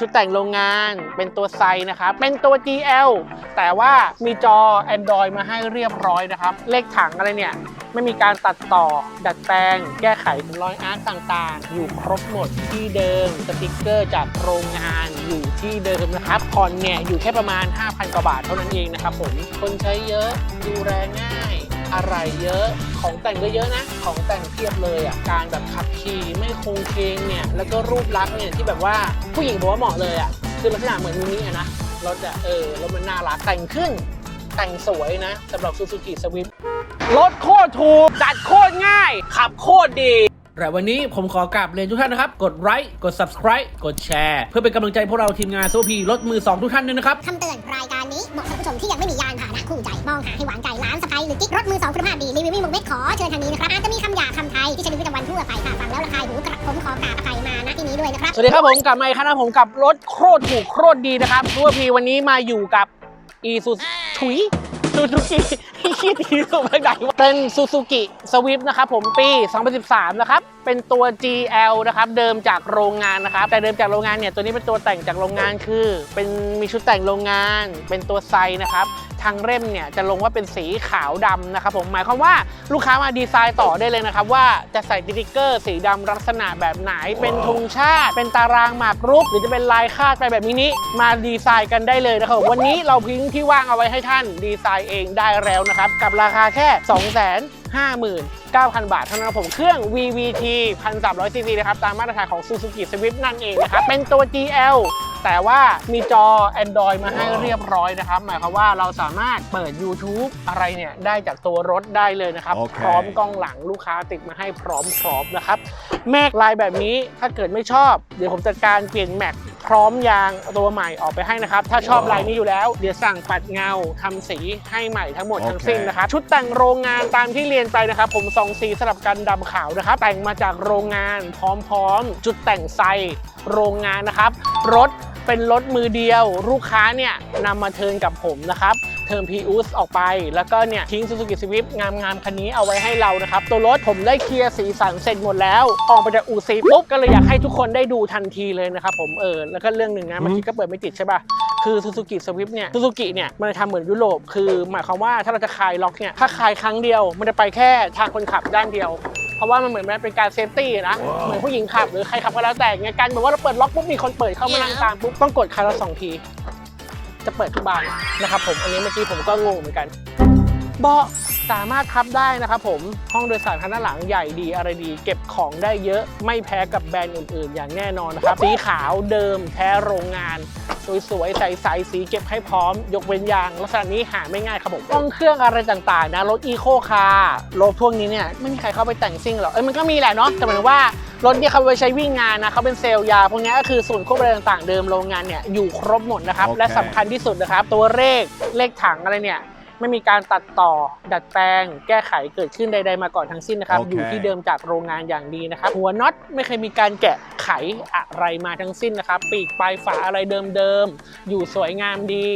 ชุดแต่งโรงงานเป็นตัวไซนะครับ เป็นตัว GL แต่ว่ามีจอ Android มาให้เรียบร้อยนะครับ เลขถังอะไรเนี่ย ไม่มีการตัดต่อ ดัดแปลง แก้ไขรอยอาร์ตต่างๆ อยู่ครบหมดที่เดิม สติกเกอร์จากโรงงานอยู่ที่เดิมนะครับผ่อนเนี่ย อยู่แค่ประมาณ 5,000 กว่าบาทเท่านั้นเองนะครับผม คนใช้เยอะดูแลง่าย อะไรเยอะ ของแต่งก็เยอะนะ ของแต่งเพียบเลยอะ การแบบขับขี่ไม่คงเคงเนี่ย แล้วก็รูปลักษณ์เนี่ยที่แบบว่าผู้หญิงบอกว่าเหมาะเลยอะ คือลักษณะเหมือนมินิอะนะ รถอะเออรถมันน่ารักแต่งขึ้น แต่งสวยนะสำหรับ Suzuki Swift รถโคตรถูก จัดโคตรง่าย ขับโคตรดีแต่วันนี้ผมขอกราบเรียนทุกท่านนะครับ กดไลค์กด subscribe กดแชร์ เพื่อเป็นกำลังใจพวกเราทีมงานโซพีรถมือ 2 ทุกท่านด้วยนะครับ คำเตือน รายการนี้เหมาะสำหรับผู้ชมที่ยังไม่มียานพาหนะคู่ใจ มองหาให้หวานใจร้านสะพา ยหรือกิ๊กรถมือสองคุณภาพดีรีวิววิ่งมุกเม็ดขอเชิญทางนี้นะครับอาจจะมีคำหยาบคำไทยที่ใช้ในชีวิตประจำวันทั่วไปค่ะฟังแล้วระคายหูกระผมขอกราบอภัยมาณที่นี้ด้วยนะครับสวัสดีครับผมกลับมาอีกครั้งนะผมกับรถโคตรถูกโคตรดีนะครับซูเปอร์พีวันนี้มาอยู่กับอีซูถุยซูซูกิขี้ตีสุภาไหนวะเป็นซูซูกิสวิฟนะครับผมปี 2013 นะครับ เป็นตัว GL นะครับ เดิมจากโรงงานนะครับ แต่เดิมจากโรงงานเนี่ย ตัวนี้เป็นตัวแต่งจากโรงงานคือ เป็นมีชุดแต่งโรงงาน เป็นตัวไซนะครับ ทางเล่มเนี่ยจะลงว่าเป็นสีขาวดำนะครับผมหมายความว่าลูกค้ามาดีไซน์ต่อได้เลยนะครับว่าจะใส่สติ๊กเกอร์ สีดำลักษณะแบบไหนเป็นธงชาติ เป็นตารางหมากรุก หรือจะเป็นลายคาดไปแบบนี้มาดีไซน์กันได้เลยนะครับวันนี้เราพิงที่ว่างเอาไว้ให้ท่านดีไซน์เองได้แล้วนะครับกับราคาแค่ 2 0 0 0 0 0 บาทเท่านั้นครับผมเครื่อง VVT 1,300 cc นะครับตามมาตรฐานของ Suzuki Swift นั่นเองนะครับเป็นตัว GL แต่ว่ามีจอ Android มาให้เรียบร้อยนะครับ หมายความว่าเราสามารถเปิด YouTube อะไรเนี่ย ได้จากตัวรถได้เลยนะครับโอเคพร้อมกล้องหลังลูกค้าติดมาให้พร้อมๆนะครับ แม็กลายแบบนี้ถ้าเกิดไม่ชอบ เดี๋ยวผมจัดการเปลี่ยนแม็ก พร้อมยางตัวใหม่ออกไปให้นะครับ ถ้าชอบลายนี้อยู่แล้ว เดี๋ยวสั่งปัดเงาทำสีให้ใหม่ทั้งหมดโอเคทั้งสิ้นนะครับชุดแต่งโรงงานตามที่เรียนไปนะครับ ผมสองสีสลับกันดำขาวนะครับแต่งมาจากโรงงานพร้อมๆ จุดแต่งไซโรงงานนะครับ รถเป็นรถมือเดียว ลูกค้าเนี่ยนำมาเทิร์นกับผมนะครับ เทิร์นพีอุสออกไป แล้วก็เนี่ยทิ้ง Suzuki Swift งามๆคันนี้เอาไว้ให้เรานะครับ ตัวรถผมได้เคลียร์สีสันเสร็จหมดแล้ว ออกไปจากอู่ซีปุ๊บก็เลยอยากให้ทุกคนได้ดูทันทีเลยนะครับผมเออแล้วก็เรื่องหนึ่งนะเมื่อกี้ก็เปิดไม่ติดใช่ป่ะคือ Suzuki Swift เนี่ย Suzuki เนี่ยมันจะทำเหมือนยุโรปคือหมายความว่าถ้าเราจะคลายล็อกเนี่ยถ้าคลายครั้งเดียว มันจะไปแค่ทางคนขับด้านเดียวเพราะว่ามันเหมือนมันเป็นการเซฟตี้นะ เหมือนผู้หญิงขับหรือใครขับก็แล้วแต่ไงกันแบบว่าเราเปิดล็อกปุ๊บมีคนเปิดเข้ามานั่งตามปุ๊บต้องกดครั้งละสองที จะเปิดทุกบานนะครับผมอันนี้เมื่อกี้ผมก็งงเหมือนกันเบาะสามารถพับได้นะครับผมห้องโดยสารคันด้านหลังใหญ่ดีอะไรดี เก็บของได้เยอะไม่แพ้กับแบรนด์อื่นๆ อย่างแน่นอนนะครับสีขาวเดิมแท้โรงงาน สวยๆ ใสๆสีเก็บให้พร้อม ยกเว้นยาง ลักษณะนี้หาไม่ง่ายครับผมห้องเครื่องอะไรต่างๆนะ รถอีโคคาร์รถพวกนี้เนี่ยไม่มีใครเข้าไปแต่งซิ่งหรอกเอ้ยมันก็มีแหละเนาะแต่หมายถึงว่ารถเนี่ยเขาไว้ใช้วิ่งงานนะเขาเป็นเซลล์ยาพวกนี้ก็คือส่วนควบอะไรต่างๆ เดิมโรงงานเนี่ยอยู่ครบหมดนะครับโอเคและสำคัญที่สุดนะครับ ตัวเลขเลขถังอะไรเนี่ย ไม่มีการตัดต่อ ดัดแปลง แก้ไขเกิดขึ้นใด ๆ มาก่อนทั้งสิ้นนะครับโอเคอยู่ที่เดิมจากโรงงานอย่างดีนะครับ หัวน็อตไม่เคยมีการแกะไขอะไรมาทั้งสิ้นนะครับ ปีกปลายฝาอะไรเดิมๆ อยู่สวยงามดี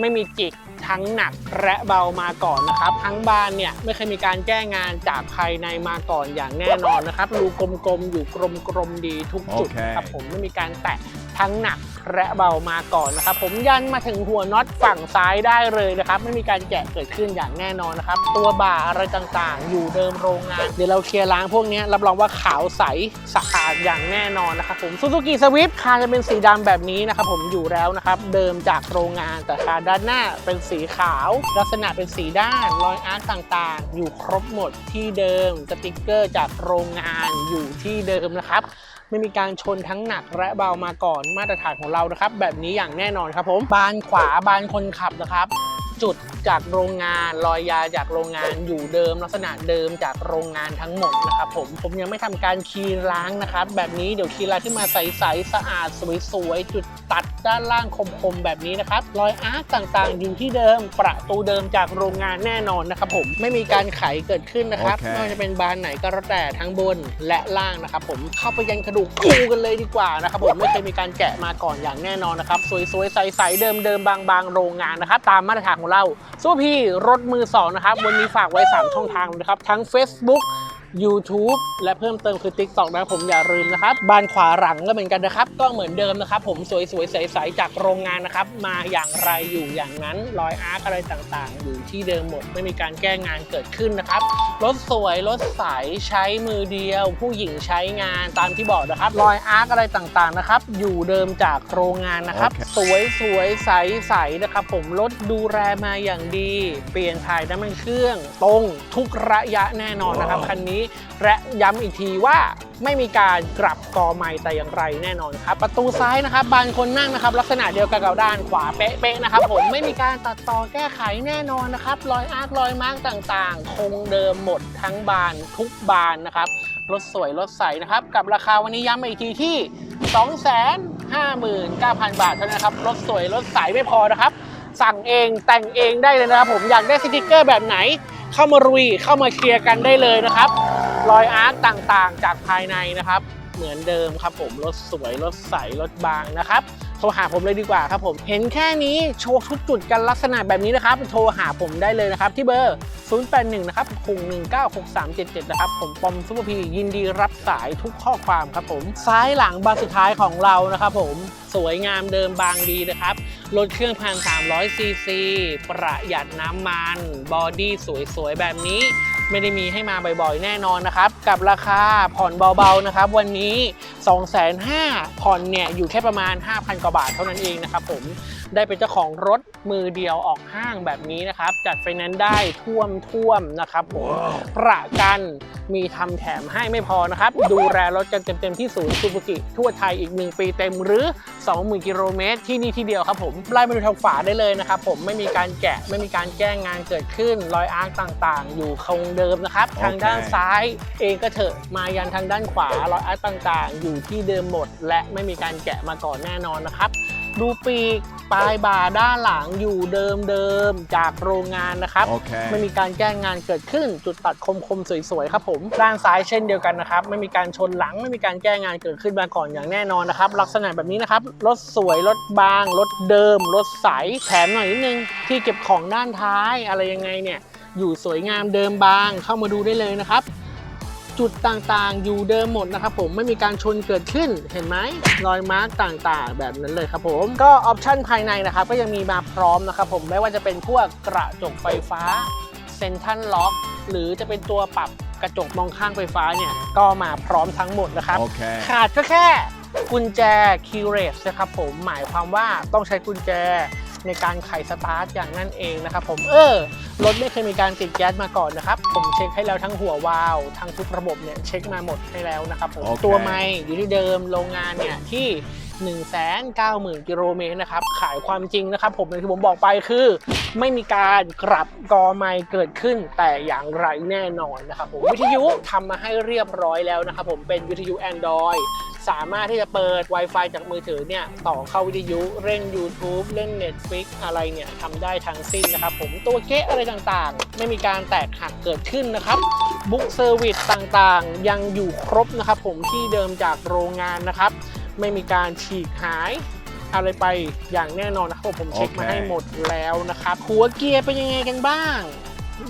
ไม่มีจิกทั้งหนักและเบามาก่อนนะครับ ทั้งบานเนี่ยไม่เคยมีการแก้งานจากภายในมาก่อนอย่างแน่นอนนะครับรูกลมๆอยู่กลมๆดีทุกจุดโอเคครับผมไม่มีการแตะ ทั้งหนักและเบามาก่อนนะครับ ผมยันมาถึงหัวน็อตฝั่งซ้ายได้เลยนะครับ ไม่มีการแกะเกิดขึ้นอย่างแน่นอนนะครับ ตัวบ่าอะไรต่างๆ อยู่เดิมโรงงาน เดี๋ยวเราเคลียร์ล้างพวกนี้รับรองว่าขาวใสสะอาดอย่างแน่นอนนะครับผมซูซูกิสวิฟคาจะเป็นสีดำแบบนี้นะครับผมอยู่แล้วนะครับเดิมจากโรงงานแต่คาด้านหน้าเป็นสีขาว ลักษณะเป็นสีด้านรอยอาร์ตต่างๆ อยู่ครบหมดที่เดิมสติกเกอร์จากโรงงานอยู่ที่เดิมนะครับ ไม่มีการชนทั้งหนักและเบามาก่อนมาตรฐานของเรานะครับ แบบนี้อย่างแน่นอนครับผมบานขวาบานคนขับนะครับ จุดจากโรงงานรอยยาจากโรงงานอยู่เดิม ลักษณะเดิมจากโรงงานทั้งหมดนะครับผมผมยังไม่ทำการคีย์ล้างนะครับ แบบนี้เดี๋ยวคีย์ล้างขึ้นมาใสๆสะอาดสวยๆจุดตัดด้านล่างคมๆแบบนี้นะครับรอยอาร์ตต่างๆ อยู่ที่เดิมประตูเดิมจากโรงงานแน่นอนนะครับผมไม่มีการไขเกิดขึ้นนะครับโอเคไม่ว่าจะเป็นบานไหนก็แล้วแต่ทั้งบนและล่างนะครับผมเข้าไปยันกระดูกคูกันเลยดีกว่านะครับผมไม่เคยมีการแกะมาก่อนอย่างแน่นอนนะครับสวยๆใสๆเดิมๆบางๆ โรงงานนะครับตามมาตรฐานของเราสู้พี่รถมือสองนะครับวันนี้ฝากไว้ 3 ช่องทางเลยนะครับ ทั้ง Facebook YouTube และเพิ่มเติมคือ TikTok นะครับผมอย่าลืมนะครับบานขวาหลังก็เหมือนกันนะครับ ก็เหมือนเดิมนะครับ ผมสวยๆใสๆจากโรงงานนะครับ มาอย่างไรอยู่อย่างนั้นรอยอาร์คอะไรต่างๆ อยู่ที่เดิมหมดไม่มีการแก้งานเกิดขึ้นนะครับรถสวยรถใสใช้มือเดียว ผู้หญิงใช้งานตามที่บอกนะครับรอยอาร์คอะไรต่างๆนะครับ อยู่เดิมจากโรงงานนะครับโอเคสวยสวยใสใสนะครับ ผมรถดูแลมาอย่างดี เปลี่ยนถ่ายน้ำมันเครื่อง ตรงทุกระยะแน่นอนนะครับคันนี้และย้ำอีกทีว่าไม่มีการกลับกอไม้แต่อย่างไรแน่นอนครับประตูซ้ายนะครับบานคนนั่งนะครับ ลักษณะเดียวกับด้านขวาเป๊ะๆนะครับผมไม่มีการตัดต่อแก้ไขแน่นอนนะครับรอยอาร์ครอยมาร์กต่างๆ คงเดิมหมดทั้งบานทุกบานนะครับรถสวยรถใสนะครับกับราคาวันนี้ย้ำอีกทีที่ 259,000 บาทเท่านั้นนะครับรถสวยรถใสไม่พอนะครับ สั่งเองแต่งเองได้เลยนะครับผมอยากได้สติกเกอร์แบบไหน เข้ามารุยเข้ามาเคลียร์กันได้เลยนะครับ รอยอาร์ตต่างๆ จากภายในนะครับ เหมือนเดิมครับผมรถสวยรถใสรถบางนะครับ โทรหาผมเลยดีกว่าครับผม เห็นแค่นี้โชว์ทุกจุดกันลักษณะแบบนี้นะครับ โทรหาผมได้เลยนะครับ ที่เบอร์ 081 นะครับ6196377 นะครับ ผมปอมซุปเปอร์พียินดีรับสายทุกข้อความครับผม ซ้ายหลังบานสุดท้ายของเรานะครับผมสวยงามเดิมบางดีนะครับรถเครื่องพันสามร้อยซีซีประหยัดน้ำมัน บอดี้สวยๆ แบบนี้ ไม่ได้มีให้มาบ่อยๆ แน่นอนนะครับ กับราคาผ่อนเบาๆ นะครับ วันนี้ 2 5 0 0 0ผ่อนเนี่ย อยู่แค่ประมาณ 5,000กว่าบาทเท่านั้นเองนะครับผมได้เป็นเจ้าของรถมือเดียวออกห้างแบบนี้นะครับ จัดไฟแนนซ์ได้ท่วมท่วมๆนะครับผมประกันมีทำแถมให้ไม่พอนะครับ ดูแลรถกันเต็มๆที่ศูนย์ซูซูกิทั่วไทยอีก 1 ปีเต็มหรือ 20,000กิโลเมตรที่นี่ที่เดียวครับผมไล่มาดูทางฝาได้เลยนะครับผมไม่มีการแกะไม่มีการแก้งานเกิดขึ้นรอยอาร์คต่างๆ อยู่คงเดิมนะครับ ทางด้านซ้ายเองก็เถอะมายันทางด้านขวารอยอาร์คต่างๆ อยู่ที่เดิมหมด และไม่มีการแกะมาก่อนแน่นอนนะครับ ดูปีกปลายบ่าด้านหลังอยู่เดิมๆจากโรงงานนะครับ Okay. ไม่มีการแก้งานเกิดขึ้น จุดตัดคมๆสวยๆครับผมด้านซ้ายเช่นเดียวกันนะครับไม่มีการชนหลังไม่มีการแก้งานเกิดขึ้นมาก่อนอย่างแน่นอนนะครับลักษณะแบบนี้นะครับรถสวยรถบางรถเดิมรถใสแถมหน่อยนิดนึงที่เก็บของด้านท้ายอะไรยังไงเนี่ยอยู่สวยงามเดิมบางเข้ามาดูได้เลยนะครับ จุดต่างๆ อยู่เดิมหมดนะครับผมไม่มีการชนเกิดขึ้นเห็นไหมรอยมาร์กต่างๆ แบบนั้นเลยครับผม ก็ออปชั่นภายในนะครับก็ยังมีมาพร้อมนะครับผมไม่ว่าจะเป็นพวกกระจกไฟฟ้าเซนทันล็อกหรือจะเป็นตัวปรับกระจกมองข้างไฟฟ้าเนี่ยก็มาพร้อมทั้งหมดนะครับ Okay. ขาดก็แค่กุญแจคีย์เรสนะครับผมหมายความว่าต้องใช้กุญแจ ในการไขสตาร์ทอย่างนั่นเองนะครับผมเออรถไม่เคยมีการติดแก๊สมาก่อนนะครับผมเช็คให้แล้วทั้งหัววาล์วทั้งทุกระบบเนี่ยเช็คมาหมดให้แล้วนะครับผมโอเคตัวไม่อยู่ที่เดิมโรงงานเนี่ยที่ 190,000 กิโลเมตรนะครับ ขายความจริงนะครับ ผมอย่างที่ผมบอกไปคือ ไม่มีการกลับกอไม้เกิดขึ้น แต่อย่างไรแน่นอนนะครับผมวิทยุทำมาให้เรียบร้อยแล้วนะครับผมเป็นวิทยุ Android สามารถที่จะเปิด Wi-Fi จากมือถือเนี่ยต่อเข้าวิทยุเล่น YouTube เล่น Netflix อะไรเนี่ยทำได้ทั้งสิ้นนะครับผมตัวเก๊ะอะไรต่างๆ ไม่มีการแตกหักเกิดขึ้นนะครับบุ๊กเซอร์วิสต่างๆ ยังอยู่ครบนะครับผมที่เดิมจากโรงงานนะครับ ไม่มีการฉีกหายอะไรไปอย่างแน่นอนนะครับผมเช็คมาให้หมดแล้วนะครับหัวเกียร์เป็นยังไงกันบ้าง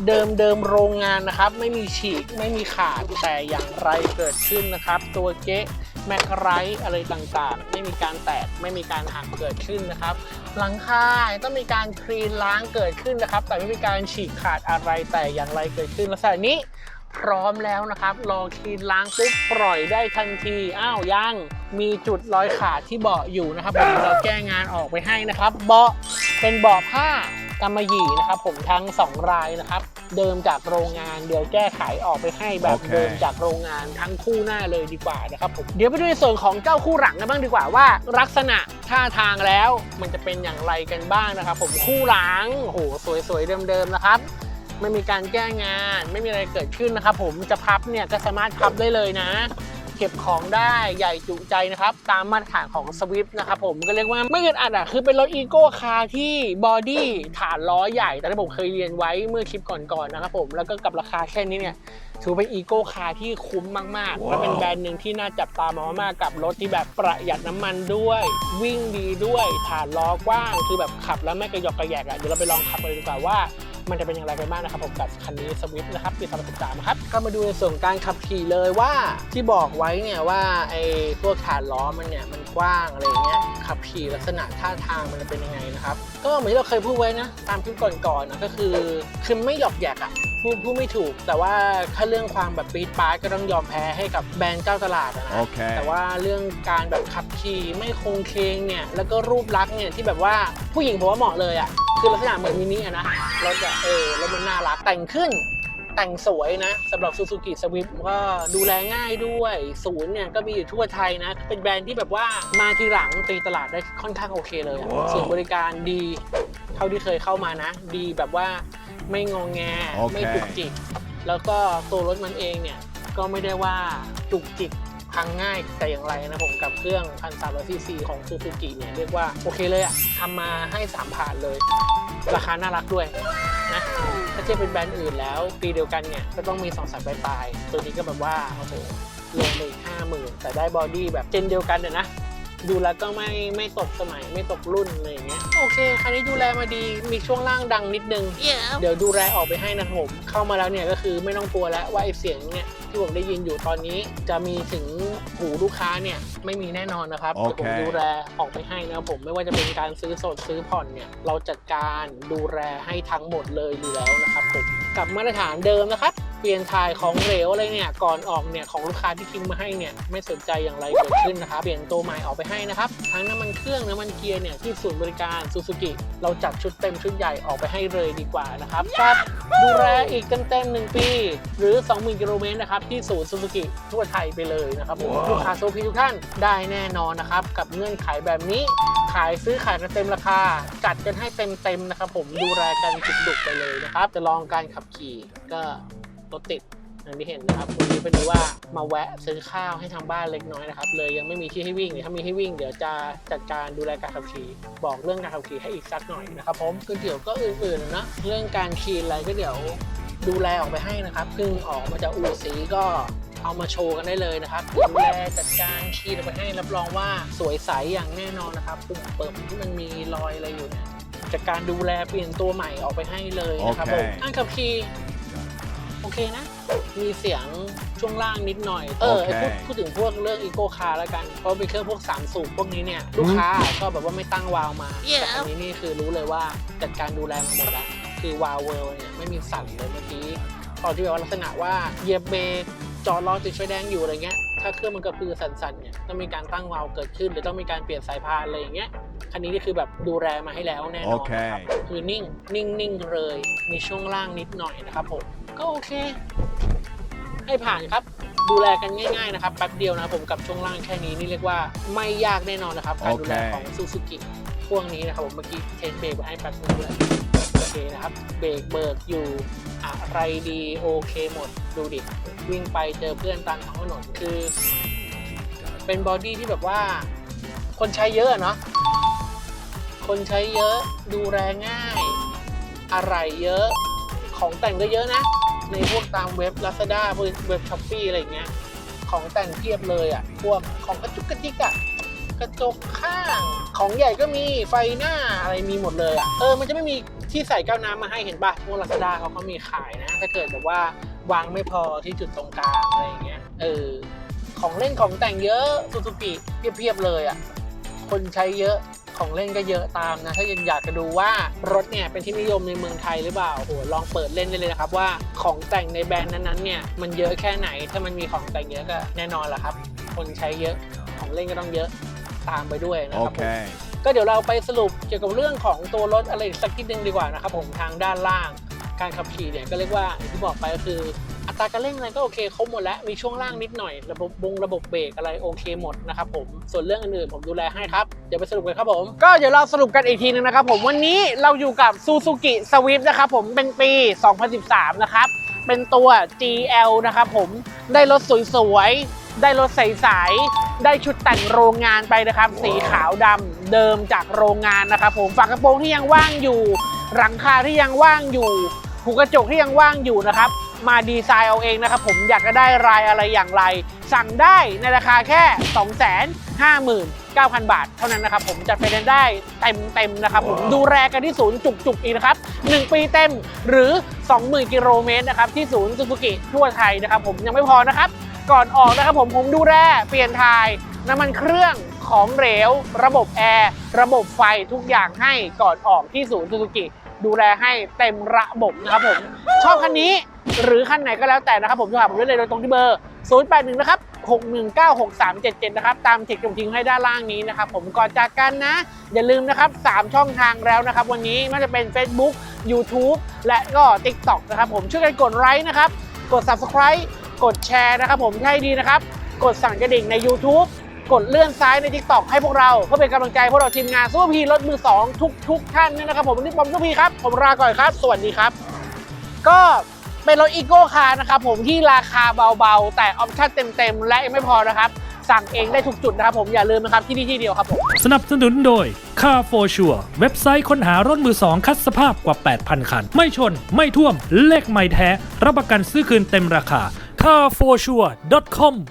เดิมเดิมโรงงานนะครับ ไม่มีฉีกไม่มีขาดแต่อย่างไรเกิดขึ้นนะครับ ตัวเก๊ะแมกไรอะไรต่างๆ ไม่มีการแตกไม่มีการหักเกิดขึ้นนะครับ หลังคาต้องมีการคลีนล้างเกิดขึ้นนะครับ แต่ไม่มีการฉีกขาดอะไรแต่อย่างไรเกิดขึ้นลักษณะนี้ พร้อมแล้วนะครับรอคลีนล้างปุ๊บปล่อยได้ทันทีอ้าวยังมีจุดรอยขาดที่เบาะอยู่นะครับผมเราแก้งานออกไปให้นะครับ เบาะเป็นเบาะผ้ากำมะหยี่นะครับ ผมทั้ง 2 รายนะครับ เดิมจากโรงงานเดี๋ยวแก้ไขออกไปให้แบบโอเคเดิมจากโรงงานทั้งคู่หน้าเลยดีกว่านะครับผมเดี๋ยวไปดูในส่วนของเจ้าคู่หลังกันบ้างดีกว่าว่า ลักษณะท่าทางแล้วมันจะเป็นอย่างไรกันบ้างนะครับ ผมคู่หลังโอ้โหสวยๆเดิมๆนะครับ ไม่มีการแก้งาน ไม่มีอะไรเกิดขึ้นนะครับผมจะพับเนี่ยก็สามารถพับได้เลยนะ เก็บของได้ใหญ่จุใจนะครับ ตามมาตรฐานของ Swift นะครับผมก็เรียกว่าไม่เกินอัดอะคือเป็นรถอีโก้คาร์ที่บอดี้ฐานล้อใหญ่แต่ที่ผมเคยเรียนไว้เมื่อคลิปก่อนๆนะครับผมแล้วก็กับราคาแค่นี้เนี่ยถือเป็นอีโก้คาร์ที่คุ้มมากๆและเป็นแบรนด์หนึ่งที่น่าจับตามองมากๆกับรถที่แบบประหยัดน้ำมันด้วย วิ่งดีด้วย ฐานล้อกว้าง คือแบบขับแล้วไม่กระยอกกระแยกอะเดี๋ยวเราไปลองขับกันเลยดีกว่าว่า มันจะเป็นอย่างไรไปบ้างนะครับผมกับคันนี้สวิฟนะครับปี2013ครับก็มาดูในส่วนการขับขี่เลยว่าที่บอกไว้เนี่ยว่าไอ้ตัวฐานล้อมันเนี่ยมันกว้างอะไรอย่างเงี้ยขับขี่ลักษณะท่าทางมันจะเป็นยังไงนะครับก็เหมือนที่เราเคยพูดไว้นะตามคลิปก่อนๆนะก็คือคือไม่หยอกแยกอะ พูดพูดไม่ถูก แต่ว่าถ้าเรื่องความแบบปี๊ดป๊าดก็ต้องยอมแพ้ให้กับแบรนด์เจ้าตลาดอะนะ Okay. แต่ว่าเรื่องการแบบขับขี่ไม่คงเคงเนี่ยแล้วก็รูปลักษณ์เนี่ยที่แบบว่าผู้หญิงผมว่าเหมาะเลยอะ่ะคือลักษณะเหมือนมินิอะนะรถอะเออแล้วมันน่ารักแต่งขึ้น แต่งสวยนะสำหรับ Suzuki Swift ก็ดูแลง่ายด้วย ศูนย์เนี่ยก็มีอยู่ทั่วไทยนะ เป็นแบรนด์ที่แบบว่ามาทีหลังตีตลาดได้ค่อนข้างโอเคเลยอะว้าวส่วนบริการดี เท่าที่เคยเข้ามานะ ดีแบบว่า ไม่งองแง โอเค ไม่จุกจิก แล้วก็ตัวรถมันเองเนี่ย ก็ไม่ได้ว่าจุกจิกพังง่ายแต่อย่างไรนะผมกับเครื่อง 1,300ซีซีของ Suzuki เนี่ยเรียกว่าโอเคเลยอะทำมาให้ 3 ผ่านเลย ราคาน่ารักด้วยนะถ้าเทียบเป็นแบรนด์อื่นแล้ว ปีเดียวกันเนี่ย ก็ต้องมี2สัปปลายๆตัวนี้ก็แบบว่าโอ้โหลงไปอีกห้าหมื่นแต่ได้บอดี้แบบเจนเดียวกันเนี่ยนะ ดูแล้วก็ไม่ไม่ตกสมัยไม่ตกรุ่นอะไรอย่างเงี้ยโอเคคันนี้ดูแลมาดีมีช่วงล่างดังนิดนึง เดี๋ยวดูแลออกไปให้นะครับผมเข้ามาแล้วเนี่ยก็คือไม่ต้องกลัวแล้วว่าไอ้เสียงเนี่ยที่ผมได้ยินอยู่ตอนนี้จะมีถึงหูลูกค้าเนี่ยไม่มีแน่นอนนะครับโอเดี๋ยวเคผมดูแลออกไปให้นะครับผมไม่ว่าจะเป็นการซื้อสดซื้อผ่อนเนี่ยเราจัดการดูแลให้ทั้งหมดเลยอยู่แล้วนะครับผม กับมาตรฐานเดิมนะครับ เปลี่ยนถ่ายของเหลวอะไรเนี่ยก่อนออกเนี่ยของลูกค้าที่ทิ้งมาให้เนี่ยไม่สนใจอย่างไรเกิดขึ้นนะครับ เปลี่ยนตัวใหม่ออกไปให้นะครับทั้งน้ำมันเครื่องน้ำมันเกียร์เนี่ยที่ศูนย์บริการซูซูกิเราจัดชุดเต็มชุดใหญ่ออกไปให้เลยดีกว่านะครับครับดูแลอีกเต็มๆหนึ่งปี หรือ 20,000กิโลเมตรนะครับที่ศูนย์ซูซูกิทั่วไทยไปเลยนะครับลูกค้าโซพีทุกท่านได้แน่นอนนะครับกับเงื่อนไขแบบนี้ขายซื้อขายกันเต็มราคา จัดกันให้เต็มๆนะครับผมดูแลกันจุกๆไปเลยนะครับจะลองการขับขี่ก็รถติดอย่างที่เห็นนะครับวันนี้เป็นดูว่ามาแวะซื้อข้าวให้ทางบ้านเล็กน้อยนะครับเลยยังไม่มีที่ให้วิ่งถ้ามีให้วิ่งเดี๋ยวจะจัดการดูแลการขับขี่บอกเรื่องการขับขี่ให้อีกสักหน่อยนะครับผมก็เดี๋ยวก็อื่นๆนะเรื่องการขี่อะไรก็เดี๋ยวดูแลออกไปให้นะครับเพิ่งออกมาจากอู่สีก็เอามาโชว์กันได้เลยนะครับดูแลจัดการขี่ออกไปให้รับรองว่าสวยใสอย่างแน่นอนนะครับปุ่มเปิมที่มันมีรอยอะไรอยู่เนี่ย จากการดูแลเปลี่ยนตัวใหม่ออกไปให้เลยนะครับผมโอเคการขับขี่โอเคนะ มีเสียงช่วงล่างนิดหน่อย เออโอเคพูดพูดถึงพวกเรื่องอีโ c คาร์แล้วกัน เพราะเป็นเครื่องพวก3สูบพวกนี้เนี่ย ลูกค้าชอบแบบว่าไม่ตั้งวาล์วมา แต่อันนี้นี่คือรู้เลยว่าจัดการดูแลมาหมดแล้วคือวาล์วเวิร์เนี่ยไม่มีสั่นเลยเมื่อกี้ตอนที่แบบว่าลักษณะว่าเหยียบเบรกจอดรอติดไฟแดงอยู่อะไรเงี้ย ถ้าเครื่องมันกระพือสั่นๆเนี่ยต้องมีการตั้งวาล์วเกิดขึ้น หรือต้องมีการเปลี่ยนสายพานอะไรอย่างเงี้ยคันนี้นี่คือแบบดูแลมาให้แล้วแน่นอนนะครับโอเคคือนิ่งนิ่งนิ่งเลยมีช่วงล่างนิดหน่อยนะครับผมก็โอเค ให้ผ่านครับดูแลกันง่ายๆนะครับแป๊บเดียวนะผมกับช่วงล่างแค่นี้นี่เรียกว่าไม่ยากแน่นอนนะครับ การดูแลโอเคของซูซูกิพวกนี้นะครับผมเมื่อกี้เทสเบรกไปให้แป๊บนึงเลยโอเค นะครับ เบรกเบิกอยู่อะไรดีโอเคหมดดูดิ วิ่งไปเจอเพื่อนตามท้องถนนคือ เป็นบอดี้ที่แบบว่า คนใช้เยอะเนาะคนใช้เยอะดูแลง่าย อะไรเยอะของแต่งก็เยอะนะ ในพวกตามเว็บ Lazada เว็บช้อปปีอะไรเงี้ย ของแต่งเพียบเลยอะ พวกของกระจุกกระจิกอะกระจกข้าง ของใหญ่ก็มีไฟหน้าอะไรมีหมดเลยอะ เออ มันจะไม่มี ที่ใส่แก้วน้ำมาให้เห็นปะพวก Lazada เขาก็มีขายนะ ถ้าเกิดแบบว่าวางไม่พอที่จุดตรงกลางอะไรอย่างเงี้ย เออ ของเล่นของแต่งเยอะซูซูกิเพียบๆเลยอะ คนใช้เยอะของเล่นก็เยอะตามนะ ถ้ายังอยากจะดูว่ารถเนี่ยเป็นที่นิยมในเมืองไทยหรือเปล่าโหลองเปิดเล่นได้เลยนะครับว่าของแต่งในแบรนด์นั้นๆเนี่ยมันเยอะแค่ไหนถ้ามันมีของแต่งเยอะก็แน่นอนแหละครับ คนใช้เยอะของเล่นก็ต้องเยอะตามไปด้วยนะครับผม Okay. ก็เดี๋ยวเราไปสรุปเกี่ยวกับเรื่องของตัวรถอะไรสักนิดนึงดีกว่านะครับผมทางด้านล่าง การขับขี่เนี่ยก็เรียกว่าอย่างที่บอกไปก็คืออัตราการเร่งอะไรก็โอเคครบหมดแล้วมีช่วงล่างนิดหน่อย ระบบบงระบบเบรกอะไรโอเคหมดนะครับผมส่วนเรื่องอื่นๆผมดูแลให้ครับเดี๋ยวไปสรุปกันครับผมก็เดี๋ยวเราสรุปกันอีกทีนึงนะครับผมวันนี้เราอยู่กับ Suzuki Swift นะครับผมเป็นปี 2013 นะครับเป็นตัว GL นะครับผมได้รถสวยๆได้รถใสๆ ได้ชุดแต่งโรงงานไปนะครับ สีขาวดำเดิมจากโรงงานนะครับ ผมฝากระโปรงที่ยังว่างอยู่ หลังคาที่ยังว่างอยู่หูกระจกที่ยังว่างอยู่นะครับ มาดีไซน์เอาเองนะครับ ผมอยากจะได้รายอะไรอย่างไร สั่งได้ในราคาแค่ 2 5 0 0 0 0 9,000 บาทเท่านั้นนะครับผมจัดไฟแนนซ์ได้เต็มเต็มนะครับผมดูแลกันที่ศูนย์จุกๆอีกนะครับ 1 ปีเต็มหรือ 20,000 กิโลเมตรนะครับที่ศูนย์ซูซูกิทั่วไทยนะครับผมยังไม่พอนะครับ ก่อนออกนะครับผมผมดูแลเปลี่ยนทายน้ำมันเครื่องของเหลว ระบบแอร์ ระบบไฟทุกอย่างให้ก่อนออกที่ศูนย์ซูซูกิดูแลให้เต็มระบบนะครับผม ชอบคันนี้หรือคันไหนก็แล้วแต่นะครับผมโทรหาผมได้เลยโดยตรงที่เบอร์ 081 นะครับ 6196377 นะครับ ตามเทคจงทิ้งให้ด้านล่างนี้นะครับ ผมก่อนจากกันนะ อย่าลืมนะครับ 3 ช่องทางแล้วนะครับ วันนี้ไม่ว่าจะเป็น Facebook YouTube และก็ TikTok นะครับผมช่วยกันกดไลค์นะครับ กด Subscribe กดแชร์นะครับผมให้ดีนะครับ กดสั่นกระดิ่งใน YouTube กดเลื่อนซ้ายใน TikTok ให้พวกเรา เพื่อเป็นกำลังใจพวกเราทีมงานซูเปอร์พีรถมือ 2 ทุกทุกท่านนะครับผมวันนี้ผมซูเปอร์พีครับ ผมลาก่อนครับ สวัสดีครับ ก็เป็นรถอีโก้คาร์นะครับผมที่ราคาเบาๆ แต่ออปชั่นเต็มๆ และยังไม่พอนะครับ สั่งเองได้ทุกจุดนะครับผมอย่าลืมนะครับที่นี่ที่เดียวครับผมสนับสนุนโดย Car for Sure เว็บไซต์ค้นหารถมือสองคัดสภาพกว่า 8,000 คัน ไม่ชนไม่ท่วมเลขไม่แท้ รับประกันซื้อคืนเต็มราคา carforsure.com